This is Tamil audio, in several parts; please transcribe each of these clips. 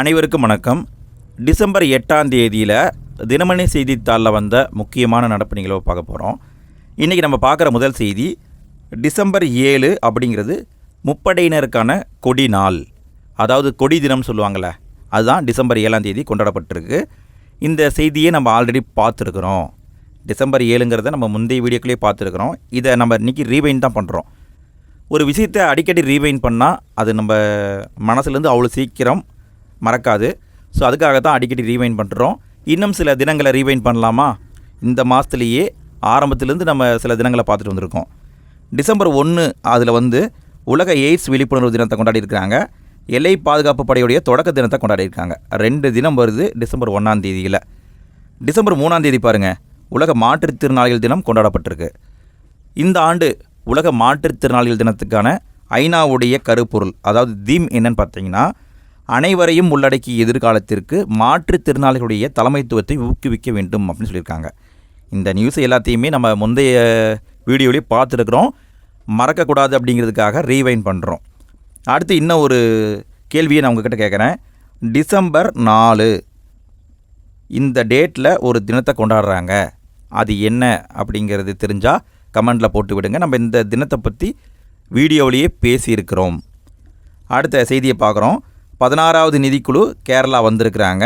அனைவருக்கும் வணக்கம். டிசம்பர் எட்டாம் தேதியில் தினமணி செய்தித்தாளில் வந்த முக்கியமான நடப்பு நிகழ்வை பார்க்க போகிறோம் இன்றைக்கி நம்ம பார்க்குற முதல் செய்தி டிசம்பர் ஏழு அப்படிங்கிறது முப்படையினருக்கான கொடி நாள். அதாவது கொடி தினம் சொல்லுவாங்கள்ல அதுதான் டிசம்பர் ஏழாம் தேதி கொண்டாடப்பட்டிருக்கு. இந்த செய்தியை நம்ம ஆல்ரெடி பார்த்துருக்குறோம். டிசம்பர் ஏழுங்கிறத நம்ம முந்தைய வீடியோக்குள்ளேயே பார்த்துருக்குறோம். இதை நம்ம இன்றைக்கி ரீவைன் தான் பண்ணுறோம் ஒரு விஷயத்தை அடிக்கடி ரீவைன் பண்ணால் அது நம்ம மனசுலேருந்து அவ்வளோ சீக்கிரம் மறக்காது. ஸோ அதுக்காக தான் அடிக்கடி ரீவைன் பண்ணுறோம் இன்னும் சில தினங்களை ரீவைன் பண்ணலாமா? இந்த மாதத்துலேயே ஆரம்பத்துலேருந்து நம்ம சில தினங்களை பார்த்துட்டு வந்திருக்கோம். டிசம்பர் ஒன்று அதில் வந்து உலக எய்ட்ஸ் விழிப்புணர்வு தினத்தை கொண்டாடிருக்காங்க எல்லை பாதுகாப்பு படையுடைய தொடக்க தினத்தை கொண்டாடி இருக்காங்க ரெண்டு தினம் வருது டிசம்பர் ஒன்றாம் தேதியில். டிசம்பர் மூணாம் தேதி பாருங்கள் உலக மாற்றுத்திறனாளிகள் தினம் கொண்டாடப்பட்டிருக்கு. இந்த ஆண்டு உலக மாற்றுத்திறனாளிகள் தினத்துக்கான ஐநாவுடைய கருப்பொருள் அதாவது தீம் என்னன்னு பார்த்தீங்கன்னா அனைவரையும் உள்ளடக்கிய எதிர்காலத்திற்கு மாற்றுத்திறனாளிகளுடைய தலைமைத்துவத்தை ஊக்குவிக்க வேண்டும் அப்படின்னு சொல்லியிருக்காங்க. இந்த நியூஸ் எல்லாத்தையுமே நம்ம முந்தைய வீடியோலேயே பார்த்துருக்குறோம். மறக்கக்கூடாது அப்படிங்கிறதுக்காக ரீவைன் பண்ணுறோம் அடுத்து இன்னும் ஒரு கேள்வியை நான் உங்ககிட்ட கேட்குறேன். டிசம்பர் நாலு. இந்த டேட்டில் ஒரு தினத்தை கொண்டாடுறாங்க. அது என்ன அப்படிங்கிறது தெரிஞ்சால் கமெண்டில் போட்டு விடுங்க. நம்ம இந்த தினத்தை பற்றி வீடியோவிலேயே பேசியிருக்கிறோம். அடுத்த செய்தியை பார்க்குறோம். பதினாறாவது நிதிக்குழு கேரளா வந்திருக்கிறாங்க.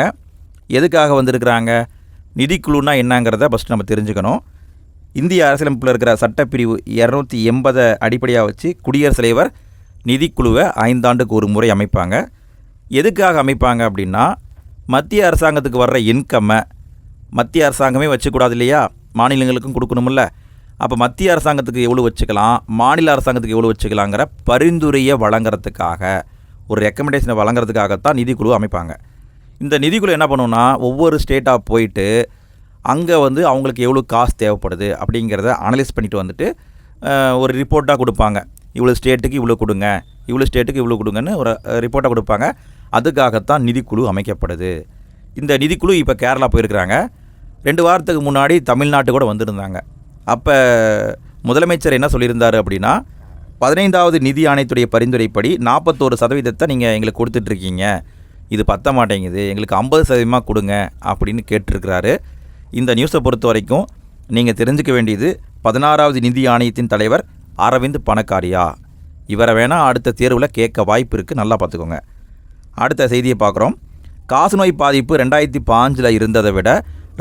எதுக்காக வந்திருக்கிறாங்க? நிதிக்குழுனா என்னங்கிறத ஃபஸ்ட்டு நம்ம தெரிஞ்சுக்கணும். இந்திய அரசியலமைப்பில் இருக்கிற சட்டப்பிரிவு இரநூத்தி எண்பதை அடிப்படையாக வச்சு குடியரசுத் தலைவர் நிதிக்குழுவை ஐந்தாண்டுக்கு ஒரு முறை அமைப்பாங்க. எதுக்காக அமைப்பாங்க அப்படின்னா மத்திய அரசாங்கத்துக்கு வர்ற இன்கம்மை மத்திய அரசாங்கமே வச்சுக்கூடாது இல்லையா? மாநிலங்களுக்கும் கொடுக்கணுமில்ல அப்போ மத்திய அரசாங்கத்துக்கு எவ்வளோ வச்சுக்கலாம்? மாநில அரசாங்கத்துக்கு எவ்வளோ வச்சுக்கலாங்கிற பரிந்துரையை வழங்குறதுக்காக. ஒரு ரெக்கமெண்டேஷனை வழங்குறதுக்காகத்தான் நிதிக்குழு அமைப்பாங்க. இந்த நிதிக்குழு என்ன பண்ணுன்னா ஒவ்வொரு ஸ்டேட்டாக போயிட்டு அங்கே வந்து அவங்களுக்கு எவ்வளோ காசு தேவைப்படுது அப்படிங்கிறத அனலைஸ் பண்ணிட்டு வந்துட்டு ஒரு ரிப்போர்ட்டாக கொடுப்பாங்க. இவ்வளோ ஸ்டேட்டுக்கு இவ்வளோ கொடுங்க இவ்வளோ ஸ்டேட்டுக்கு இவ்வளோ கொடுங்கன்னு ஒரு ரிப்போர்ட்டாக கொடுப்பாங்க. அதுக்காகத்தான் நிதிக்குழு அமைக்கப்படுது. இந்த நிதிக்குழு இப்போ கேரளா போயிருக்கிறாங்க. ரெண்டு வாரத்துக்கு முன்னாடி தமிழ்நாட்டு கூட வந்திருந்தாங்க. அப்போ முதலமைச்சர் என்ன சொல்லியிருந்தார் அப்படின்னா பதினைந்தாவது நிதி ஆணையத்துடைய பரிந்துரைப்படி நாற்பத்தோரு சதவீதத்தை நீங்கள் எங்களுக்கு கொடுத்துட்ருக்கீங்க. இது பத்த மாட்டேங்குது. எங்களுக்கு ஐம்பது சதவீதமாக கொடுங்க அப்படின்னு கேட்டிருக்கிறாரு. இந்த நியூஸை பொறுத்த வரைக்கும் நீங்கள் தெரிஞ்சுக்க வேண்டியது பதினாறாவது நிதி ஆணையத்தின் தலைவர் அரவிந்த் பணக்காரியா. இவரை வேணால் அடுத்த தேர்வில் கேட்க வாய்ப்பு இருக்குது நல்லா பார்த்துக்கோங்க. அடுத்த செய்தியை பார்க்குறோம். காசநோய் பாதிப்பு ரெண்டாயிரத்தி பாஞ்சில் இருந்ததை விட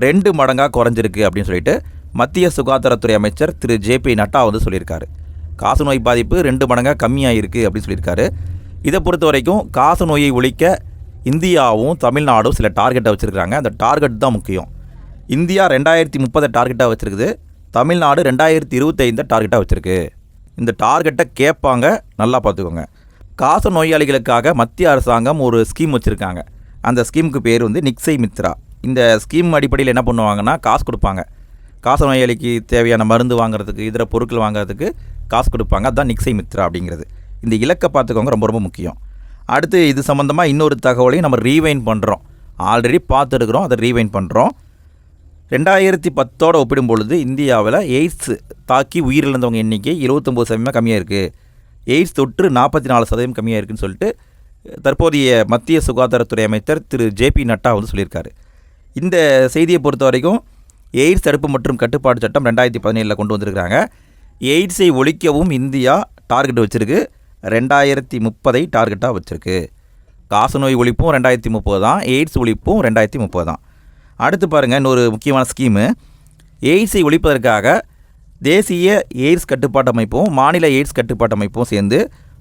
ரெண்டு மடங்காக குறைஞ்சிருக்கு அப்படின்னு சொல்லிட்டு மத்திய சுகாதாரத்துறை அமைச்சர் திரு ஜேபி நட்டா வந்து சொல்லியிருக்காரு. காசு நோய் பாதிப்பு ரெண்டு மடங்காக கம்மியாக இருக்குது அப்படின்னு சொல்லியிருக்காரு. இதை பொறுத்த வரைக்கும் காசு நோயை ஒழிக்க இந்தியாவும் தமிழ்நாடும் சில டார்கெட்டை வச்சுருக்காங்க அந்த டார்கெட் தான் முக்கியம். இந்தியா ரெண்டாயிரத்தி முப்பதை டார்கெட்டாக வச்சுருக்குது. தமிழ்நாடு ரெண்டாயிரத்தி இருபத்தைந்தை டார்கெட்டாக வச்சுருக்கு. இந்த டார்கெட்டை கேட்பாங்க நல்லா பார்த்துக்கோங்க. காச நோயாளிகளுக்காக மத்திய அரசாங்கம் ஒரு ஸ்கீம் வச்சுருக்காங்க. அந்த ஸ்கீமுக்கு பேர் வந்து நிக்ஸை மித்ரா. இந்த ஸ்கீம் அடிப்படையில் என்ன பண்ணுவாங்கன்னா காசு கொடுப்பாங்க. காச நோயாளிக்கு தேவையான மருந்து வாங்குறதுக்கு இதர பொருட்கள் வாங்குறதுக்கு காசு கொடுப்பாங்க. அதுதான் நிக்ஸை மித்ரா அப்படிங்கிறது. இந்த இலக்கை பார்த்துக்கோங்க ரொம்ப ரொம்ப முக்கியம். அடுத்து இது சம்மந்தமாக இன்னொரு தகவலையும் நம்ம ரீவைன் பண்ணுறோம் ஆல்ரெடி பார்த்துருக்குறோம் அதை ரீவைன் பண்ணுறோம் ரெண்டாயிரத்தி பத்தோடு ஒப்பிடும் பொழுது இந்தியாவில் எய்ட்ஸ் தாக்கி உயிரிழந்தவங்க எண்ணிக்கை இருபத்தொம்போது சதவீதம் கம்மியாக இருக்குது எய்ட்ஸ் தொற்று நாற்பத்தி நாலு சதவீதம் கம்மியாக இருக்குன்னு சொல்லிட்டு தற்போதைய மத்திய சுகாதாரத்துறை அமைச்சர் திரு ஜேபி நட்டா வந்து சொல்லியிருக்காரு. இந்த செய்தியை பொறுத்த வரைக்கும் எய்ட்ஸ் தடுப்பு மற்றும் கட்டுப்பாடு சட்டம் ரெண்டாயிரத்தி பதினேழில் கொண்டு வந்திருக்கிறாங்க. எய்ட்ஸை ஒழிக்கவும் இந்தியா டார்கெட் வச்சுருக்கு. ரெண்டாயிரத்தி முப்பதை டார்கெட்டாக வச்சுருக்கு. காசநோய் ஒழிப்பும் ரெண்டாயிரத்தி முப்பது தான். எய்ட்ஸ் ஒழிப்பும் ரெண்டாயிரத்தி முப்பது தான். அடுத்து பாருங்கள் இன்னொரு முக்கியமான ஸ்கீமு. எய்ட்ஸை ஒழிப்பதற்காக தேசிய எய்ட்ஸ் கட்டுப்பாட்டு அமைப்பும் மாநில எய்ட்ஸ் கட்டுப்பாட்டு அமைப்பும் சேர்ந்து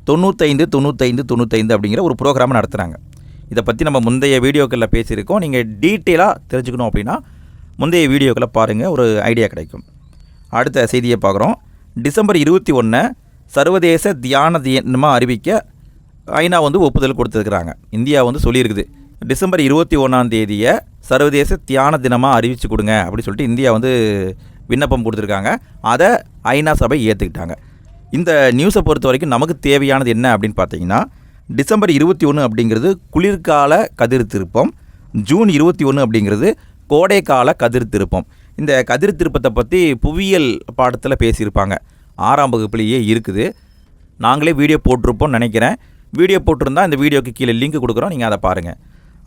தொண்ணூத்தைந்து தொண்ணூத்தைந்து தொண்ணூத்தைந்து அப்படிங்கிற ஒரு ப்ரோக்ராம் நடத்துகிறாங்க இதை பற்றி நம்ம முந்தைய வீடியோக்களில் பேசியிருக்கோம். நீங்கள் டீட்டெயிலாக தெரிஞ்சுக்கணும் அப்படின்னா முந்தைய வீடியோக்களை பாருங்கள் ஒரு ஐடியா கிடைக்கும். அடுத்த செய்தியை பார்க்குறோம். டிசம்பர் இருபத்தி ஒன்று சர்வதேச தியான தினமாக அறிவிக்க ஐநா வந்து ஒப்புதல் கொடுத்துருக்குறாங்க. இந்தியா வந்து சொல்லியிருக்குது. டிசம்பர் இருபத்தி ஒன்றாம் தேதியை சர்வதேச தியான தினமாக அறிவித்து கொடுங்க அப்படின்னு சொல்லிட்டு இந்தியா வந்து விண்ணப்பம் கொடுத்துருக்காங்க. அதை ஐநா சபை ஏற்றுக்கிட்டாங்க இந்த நியூஸை பொறுத்த வரைக்கும் நமக்கு தேவையானது என்ன அப்படின்னு பார்த்தீங்கன்னா டிசம்பர் இருபத்தி ஒன்று அப்படிங்கிறது குளிர்கால கதிர் திருப்பம் ஜூன் இருபத்தி ஒன்று அப்படிங்கிறது கோடைக்கால கதிர் திருப்பம் இந்த கதிர் திருப்பத்தை பற்றி புவியியல் பாடத்தில் பேசியிருப்பாங்க. ஆறாம் வகுப்புலேயே இருக்குது. நாங்களே வீடியோ போட்டிருப்போம்னு நினைக்கிறேன். வீடியோ போட்டிருந்தா இந்த வீடியோக்கு கீழே லிங்க் கொடுக்குறோம். நீங்கள் அதை பாருங்கள்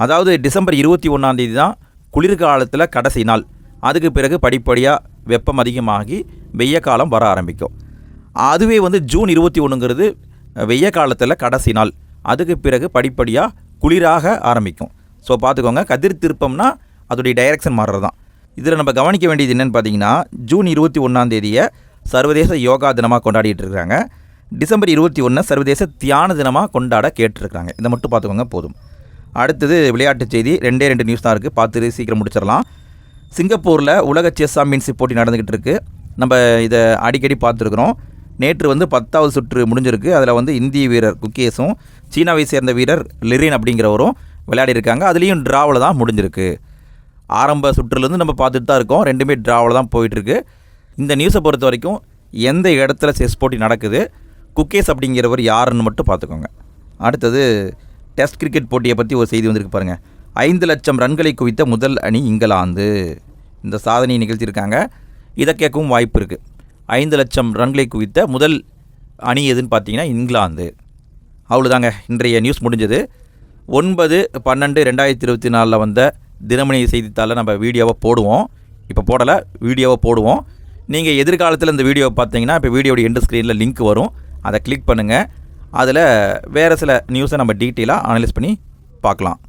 அதாவது டிசம்பர் இருபத்தி ஒன்றாந்தேதி தான் குளிர்காலத்தில் கடைசி நாள். அதுக்கு பிறகு படிப்படியாக வெப்பம் அதிகமாகி வெய்ய காலம் வர ஆரம்பிக்கும். அதுவே வந்து ஜூன் இருபத்தி ஒன்றுங்கிறது வெய்ய காலத்தில் கடைசி நாள். அதுக்கு பிறகு படிப்படியாக குளிராக ஆரம்பிக்கும். ஸோ பார்த்துக்கோங்க. கதிர் திருப்பம்னா அதோடைய டைரக்ஷன் மாறுறது தான் இதில் நம்ம கவனிக்க வேண்டியது என்னென்னு பார்த்தீங்கன்னா ஜூன் இருபத்தி ஒன்றாம் தேதியை சர்வதேச யோகா தினமாக கொண்டாடிட்டு இருக்கிறாங்க டிசம்பர் இருபத்தி ஒன்று சர்வதேச தியான தினமாக கொண்டாட கேட்டிருக்காங்க இதை மட்டும் பார்த்துக்கோங்க போதும். அடுத்தது விளையாட்டுச் செய்தி ரெண்டே ரெண்டு நியூஸ் தான் இருக்குது பார்த்து சீக்கிரம் முடிச்சிடலாம். சிங்கப்பூரில் உலக செஸ் சாம்பியன்ஷிப் போட்டி நடந்துக்கிட்டு இருக்குது நம்ம இதை அடிக்கடி பார்த்துருக்குறோம். நேற்று வந்து பத்தாவது சுற்று முடிஞ்சிருக்கு. அதில் வந்து இந்திய வீரர் குக்கேஸும் சீனாவை சேர்ந்த வீரர் லிரின் அப்படிங்கிறவரும் விளையாடி இருக்காங்க அதுலேயும் ட்ராவில் தான் முடிஞ்சிருக்கு. ஆரம்ப சுற்றுலேருந்து நம்ம பார்த்துட்டு தான் இருக்கோம். ரெண்டுமே ட்ராவில் தான் போயிட்டுருக்கு. இந்த நியூஸை பொறுத்த வரைக்கும் எந்த இடத்துல செஸ் போட்டி நடக்குது குக்கேஸ் அப்படிங்கிறவர் யாருன்னு மட்டும் பார்த்துக்கோங்க. அடுத்தது டெஸ்ட் கிரிக்கெட் போட்டியை பற்றி ஒரு செய்தி வந்திருக்கு பாருங்கள் ஐந்து லட்சம் ரன்களை குவித்த முதல் அணி இங்கிலாந்து. இந்த சாதனையை நிகழ்த்தியிருக்காங்க. இதை கேட்கவும் வாய்ப்பு இருக்குது ஐந்து லட்சம் ரன்களை குவித்த முதல் அணி எதுன்னு பார்த்தீங்கன்னா இங்கிலாந்து. அவ்வளோதாங்க இன்றைய நியூஸ் முடிஞ்சது. ஒன்பது பன்னெண்டு ரெண்டாயிரத்தி இருபத்தி நாலில் வந்த தினமணி செய்தித்தாளில் நம்ம வீடியோவை போடுவோம். இப்போ போடலை வீடியோவை போடுவோம். நீங்கள் எதிர்காலத்தில் இந்த வீடியோவை பார்த்தீங்கன்னா இப்போ வீடியோட எண்டு ஸ்க்ரீனில் லிங்க் வரும். அதை கிளிக் பண்ணுங்கள் அதில் வேறு சில நியூஸை நம்ம டீட்டெயிலாக அனலைஸ் பண்ணி பார்க்கலாம்.